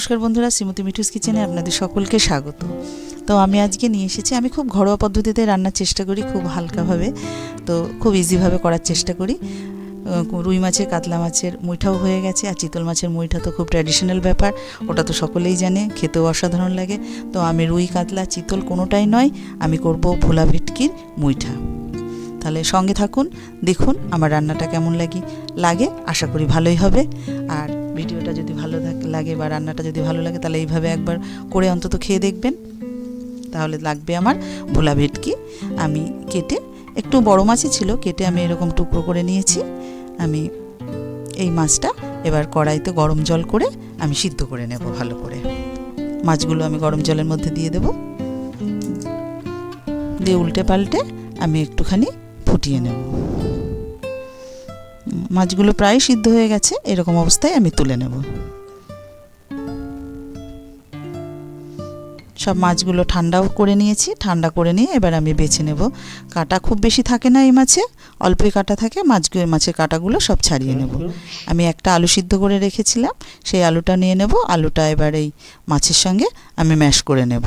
নমস্কার বন্ধুরা, শ্রীমতী মিঠুস কিচেনে আপনাদের সকলকে স্বাগত। তো আমি আজকে নিয়ে এসেছি, আমি খুব ঘরোয়া পদ্ধতিতে রান্নার চেষ্টা করি খুব হালকাভাবে, তো খুব ইজিভাবে করার চেষ্টা করি। রুই মাছের, কাতলা মাছের মুইঠাও হয়ে গেছে, আর চিতল মাছের মুইঠা তো খুব ট্র্যাডিশনাল ব্যাপার, ওটা তো সকলেই জানে, খেতেও অসাধারণ লাগে। তো আমি রুই, কাতলা, চিতল কোনোটাই নয়, আমি করব ভোলা ভেটকির মুইঠা। তাহলে সঙ্গে থাকুন, দেখুন আমার রান্নাটা কেমন লাগে লাগে, আশা করি ভালোই হবে। আর ভিডিওটা যদি ভালো লাগে বা রান্নাটা যদি ভালো লাগে, তাহলে এইভাবে একবার করে অন্তত খেয়ে দেখবেন। তাহলে লাগবে আমার ভোলা ভেটকি। আমি কেটে, একটু বড় মাছই ছিল, কেটে আমি এরকম টুকরো করে নিয়েছি। আমি এই মাছটা এবার কড়াইতে গরম জল করে আমি সিদ্ধ করে নেব ভালো করে। মাছগুলো আমি গরম জলের মধ্যে দিয়ে দেব। দিয়ে উল্টে পাল্টে আমি একটুখানি ফুটিয়ে নেব। মাছগুলো প্রায় সিদ্ধ হয়ে গেছে, এরকম অবস্থায় আমি তুলে নেব। সব মাছগুলো ঠান্ডাও করে নিয়েছি, ঠান্ডা করে নিয়ে এবার আমি বেছে নেব। কাটা খুব বেশি থাকে না এই মাছে, অল্পই কাটা থাকে, মাছগুলো মাছের কাটাগুলো সব ছাড়িয়ে নেব। আমি একটা আলু সিদ্ধ করে রেখেছিলাম, সেই আলুটা নিয়ে নেব, আলুটা এবার এই মাছের সঙ্গে আমি ম্যাশ করে নেব।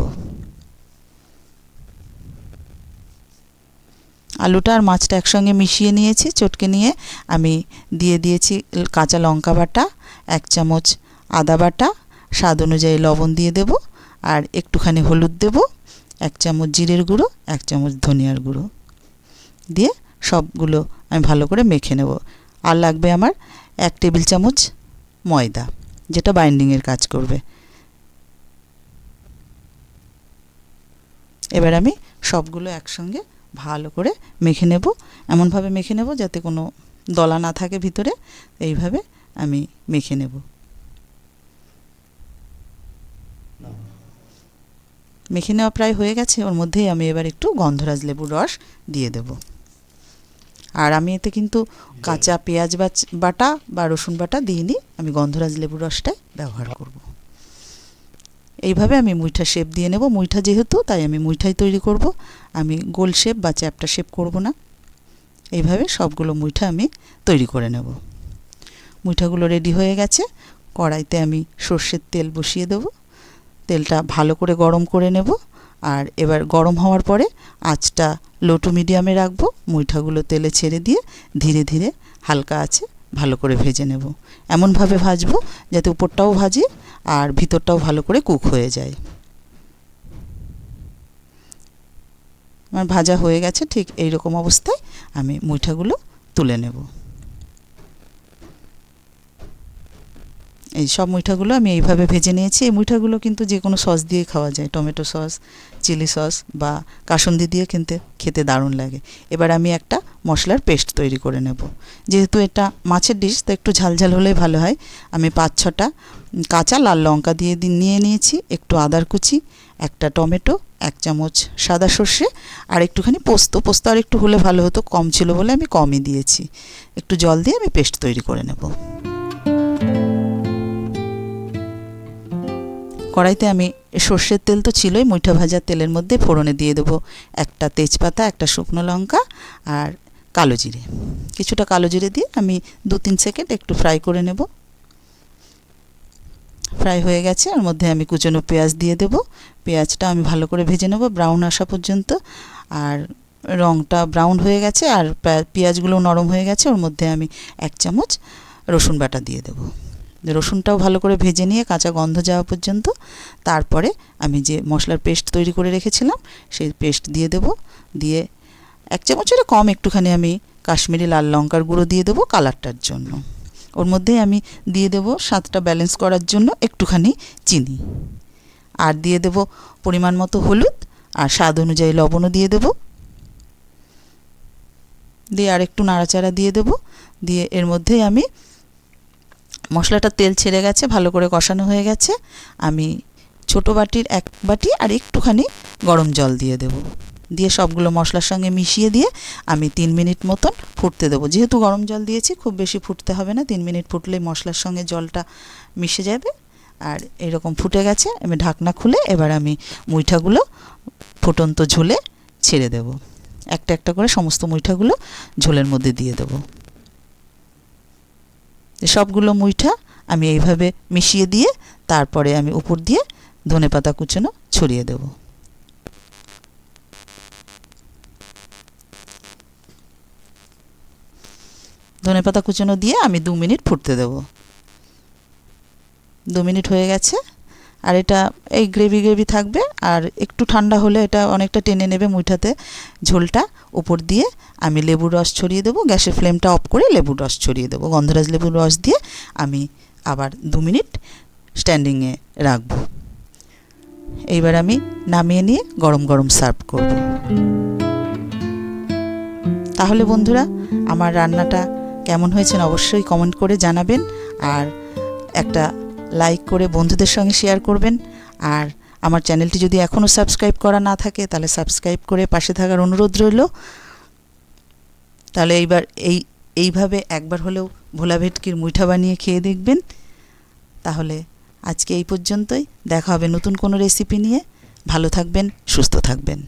আলুটা আর মাছটা একসঙ্গে মিশিয়ে নিয়েছি, চটকে নিয়ে আমি দিয়ে দিয়েছি কাঁচা লঙ্কা বাটা, এক চামচ আদা বাটা, স্বাদ অনুযায়ী লবণ দিয়ে দেব, আর একটুখানি হলুদ দেব, এক চামচ জিরের গুঁড়ো, এক চামচ ধনিয়ার গুঁড়ো। দিয়ে সবগুলো আমি ভালো করে মেখে নেব। আর লাগবে আমার এক টেবিল চামচ ময়দা, যেটা বাইন্ডিংয়ের কাজ করবে। এবার আমি সবগুলো একসঙ্গে ভালো করে মেখে নেব, এমনভাবে মেখে নেব যাতে কোনো দলা না থাকে ভিতরে, এইভাবে আমি মেখে নেব। মেখে নেওয়া প্রায় হয়ে গেছে, ওর মধ্যেই আমি এবার একটু গন্ধরাজ লেবুর রস দিয়ে দেব। আর আমি এতে কিন্তু কাঁচা পেঁয়াজ বাটা বা রসুন বাটা দিইনি, আমি গন্ধরাজ লেবুর রসটাই ব্যবহার করব। এইভাবে আমি মুইঠা শেপ দিয়ে নেব। মুইঠা যেহেতু, তাই আমি মুইঠাই তৈরি করব। আমি গোল শেপ বা চ্যাপটা শেপ করব না। এইভাবে সবগুলো মুইঠা আমি তৈরি করে নেব। মুইঠাগুলো রেডি হয়ে গেছে। কড়াইতে আমি সর্ষের তেল বসিয়ে দেবো। তেলটা ভালো করে গরম করে নেব। আর এবার গরম হওয়ার পরে আঁচটা লো টু মিডিয়ামে রাখব। মুইঠাগুলো তেলে ছেড়ে দিয়ে ধীরে ধীরে হালকা আছে। ভালো করে ভেজে নেব। এমনভাবে ভাজবো যাতে উপরটাও ভাজে আর ভিতরটাও ভালো করে কুক হয়ে যায়। আমার ভাজা হয়ে গেছে, ঠিক এই রকম অবস্থায় আমি মুইঠাগুলো তুলে নেব। এই সব মুইঠাগুলো আমি এইভাবে ভেজে নিয়েছি। এই মুইঠাগুলো কিন্তু যে কোনো সস দিয়ে খাওয়া যায়। টমেটো সস, চিলি সস বা কাসুন্দি দিয়ে কিন্তু, খেতে দারুণ লাগে। এবার আমি একটা মশলার পেস্ট তৈরি করে নেব। যেহেতু এটা মাছের ডিশ, তো একটু ঝালঝাল হলেই ভালো হয়। আমি পাঁচ ছটা কাঁচা লাল লঙ্কা দিয়ে নিয়ে নিয়েছি, একটু আদার কুচি, একটা টমেটো, এক চামচ সাদা সর্ষে আর একটুখানি পোস্ত। পোস্ত আর একটু হলে ভালো হতো, কম ছিল বলে আমি কমই দিয়েছি। একটু জল দিয়ে আমি পেস্ট তৈরি করে নেব। কড়াইতে আমি সর্ষের তেল তো ছিলই মুইঠা ভাজা তেলের মধ্যে ফোড়নে দিয়ে দেবো। একটা তেজপাতা, একটা শুকনো লঙ্কা আর কালো জিরে। কিছুটা কালো জিরে দিয়ে আমি দু তিন সেকেন্ড একটু ফ্রাই করে নেব। ফ্রাই হয়ে গেছে ওর মধ্যে আমি কুচনো পেঁয়াজ দিয়ে দেব। পেঁয়াজটা আমি ভালো করে ভেজে নেব, ব্রাউন আসা পর্যন্ত। আর রঙটা ব্রাউন হয়ে গেছে, আর পেঁয়াজগুলো নরম হয়ে গেছে, ওর মধ্যে আমি এক চামচ রসুন বাটা দিয়ে দেবো। রসুনটাও ভালো করে ভেজে নিয়ে কাঁচা গন্ধ যাওয়া পর্যন্ত। তারপরে আমি যে মশলার পেস্ট তৈরি করে রেখেছিলাম, সেই পেস্ট দিয়ে দেব। দিয়ে এক চামচের কম একটুখানি আমি কাশ্মীরি লাল লঙ্কার গুঁড়ো দিয়ে দেবো কালারটার জন্য। ওর মধ্যেই আমি দিয়ে দেবো স্বাদটা ব্যালেন্স করার জন্য একটুখানি চিনি। আর দিয়ে দেব পরিমাণ মতো হলুদ আর স্বাদ অনুযায়ী লবণও দিয়ে দেব। দিয়ে আর একটু নাড়াচাড়া দিয়ে দেব। দিয়ে এর মধ্যেই আমি মশলাটা তেল ছেড়ে গেছে, ভালো করে কষানো হয়ে গেছে। আমি ছোটো বাটির এক বাটি আর একটুখানি গরম জল দিয়ে দেব। দিয়ে সবগুলো মশলার সঙ্গে মিশিয়ে দিয়ে আমি তিন মিনিট মতন ফুটতে দেবো। যেহেতু গরম জল দিয়েছি, খুব বেশি ফুটতে হবে না। তিন মিনিট ফুটলেই মশলার সঙ্গে জলটা মিশে যাবে। আর এরকম ফুটে গেছে, আমি ঢাকনা খুলে এবার আমি মুইঠাগুলো ফুটন্ত ঝোলে ছেড়ে দেব। একটা একটা করে সমস্ত মুইঠাগুলো ঝোলের মধ্যে দিয়ে দেবো। সবগুলো মুইঠা আমি এইভাবে মিশিয়ে দিয়ে তারপরে আমি উপর দিয়ে ধনে পাতা কুচনো ছড়িয়ে দেব। ধনে পাতা কুচনো দিয়ে আমি দু মিনিট ফুটতে দেব। দু মিনিট হয়ে গেছে। আর এটা এই গ্রেভি গ্রেভি থাকবে, আর একটু ঠান্ডা হলে এটা অনেকটা টেনে নেবে মুইঠাতে ঝোলটা উপর দিয়ে। আমি লেবুর রস ছড়িয়ে দেবো, গ্যাসের ফ্লেমটা অফ করে লেবুর রস ছড়িয়ে দেবো। গন্ধরাজ লেবুর রস দিয়ে আমি আবার দু মিনিট স্ট্যান্ডিংয়ে রাখব। এইবার আমি নামিয়ে নিয়ে গরম গরম সার্ভ করব। তাহলে বন্ধুরা, আমার রান্নাটা কেমন হয়েছে অবশ্যই কমেন্ট করে জানাবেন। আর একটা লাইক করে বন্ধুদের সঙ্গে শেয়ার করবেন। আর আমার চ্যানেলটি যদি এখনও সাবস্ক্রাইব করা না থাকে, তাহলে সাবস্ক্রাইব করে পাশে থাকার অনুরোধ রইল। তাহলে এইবার এই, এইভাবে একবার হলেও ভোলা ভেটকির মুইঠা বানিয়ে খেয়ে দেখবেন। তাহলে আজকে এই পর্যন্তই। দেখা হবে নতুন কোনো রেসিপি নিয়ে। ভালো থাকবেন, সুস্থ থাকবেন।